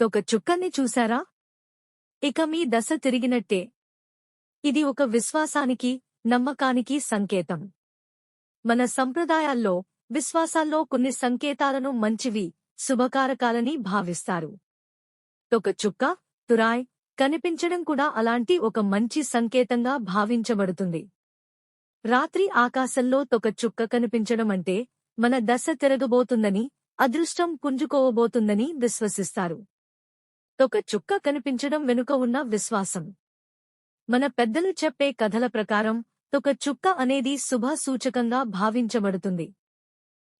తొక చుక్కని చూశారా? ఇక మీ దశ తిరిగినట్టే. ఇది ఒక విశ్వాసానికి నమ్మకానికి సంకేతం. మన సంప్రదాయాల్లో విశ్వాసాల్లో కొన్ని సంకేతాలను మంచివి శుభకారకాలని భావిస్తారు. తొక చుక్క తురాయ్ కనిపించడం కూడా అలాంటి ఒక మంచి సంకేతంగా భావించబడుతుంది. రాత్రి ఆకాశంలో తొక చుక్క కనిపించడం అంటే మన దశ తిరగబోతుందని అదృష్టం పుంజుకోవబోతుందని విశ్వసిస్తారు. ఒక చుక్క కనిపించడం వెనుక ఉన్న విశ్వాసం. మన పెద్దలు చెప్పే కథల ప్రకారం ఒక చుక్క అనేది శుభ సూచకంగా భావించబడుతుంది.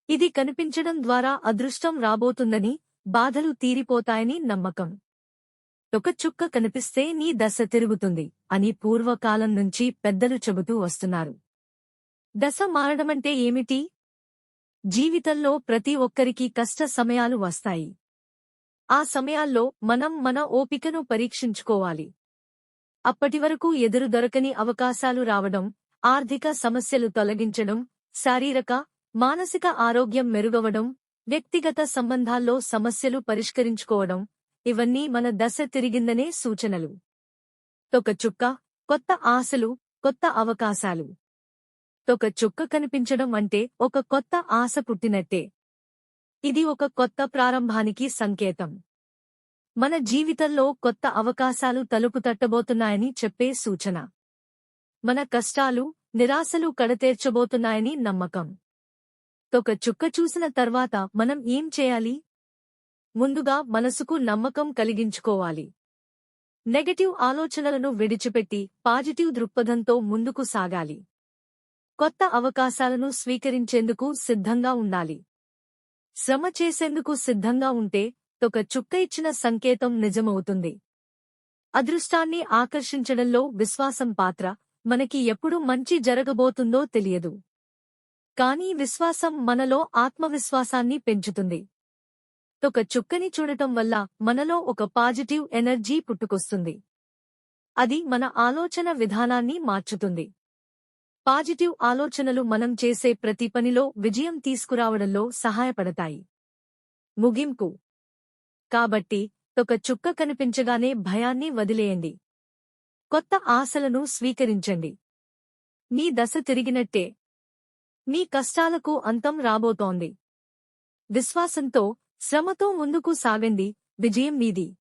ఇది కనిపించడం ద్వారా అదృష్టం రాబోతుందని బాధలు తీరిపోతాయని నమ్మకం. ఒక చుక్క కనిపిస్తే నీ దశ తిరుగుతుంది అని పూర్వకాలం నుంచి పెద్దలు చెబుతూ వస్తున్నారు. దశ మారడమంటే ఏమిటి? జీవితంలో ప్రతి ఒక్కరికి కష్ట సమయాలు వస్తాయి. ఆ సమయాల్లో మనం మన ఓపికను పరీక్షించుకోవాలి. అప్పటివరకు ఎదురు దొరకని అవకాశాలు రావడం ఆర్థిక సమస్యలు తొలగించడం శారీరక మానసిక ఆరోగ్యం మెరుగవడం వ్యక్తిగత సంబంధాల్లో సమస్యలు పరిష్కరించుకోవడం ఇవన్నీ మన దశ తిరిగిందనే సూచనలు. తొక చుక్క కొత్త ఆశలు కొత్త అవకాశాలు. తొక చుక్క కనిపించడం అంటే ఒక కొత్త ఆశ పుట్టినట్టే. ఇది ఒక కొత్త ప్రారంభానికి సంకేతం. మన జీవితంలో కొత్త అవకాశాలు తలుపు తట్టబోతున్నాయని చెప్పే సూచన. మన కష్టాలు నిరాశలు కడతేర్చబోతున్నాయని నమ్మకం. తొక చుక్క చూసిన తర్వాత మనం ఏం చేయాలి? ముందుగా మనసుకు నమ్మకం కలిగించుకోవాలి. నెగటివ్ ఆలోచనలను విడిచిపెట్టి పాజిటివ్ దృక్పథంతో ముందుకు సాగాలి. కొత్త అవకాశాలను స్వీకరించేందుకు సిద్ధంగా ఉండాలి. శ్రమ చేసేందుకు సిద్ధంగా ఉంటే తొక చుక్క ఇచ్చిన సంకేతం నిజమవుతుంది. అదృష్టాన్ని ఆకర్షించడంలో విశ్వాసం పాత్ర మనకి ఎప్పుడు మంచి జరగబోతుందో తెలియదు. కానీ విశ్వాసం మనలో ఆత్మవిశ్వాసాన్ని పెంచుతుంది. ఒక చుక్కని చూడటం వల్ల మనలో ఒక పాజిటివ్ ఎనర్జీ పుట్టుకొస్తుంది. అది మన ఆలోచన విధానాన్ని మార్చుతుంది. పాజిటివ్ ఆలోచనలు మనం చేసే ప్రతి పనిలో విజయం తీసుకురావడంలో సహాయపడతాయి. ముగింపు. కాబట్టి ఒక చుక్క కనిపించగానే భయాన్ని వదిలేయండి. కొత్త ఆశలను స్వీకరించండి. మీ దశ తిరిగినట్టే. మీ కష్టాలకు అంతం రాబోతోంది. విశ్వాసంతో శ్రమతో ముందుకు సాగండి. విజయం మీది.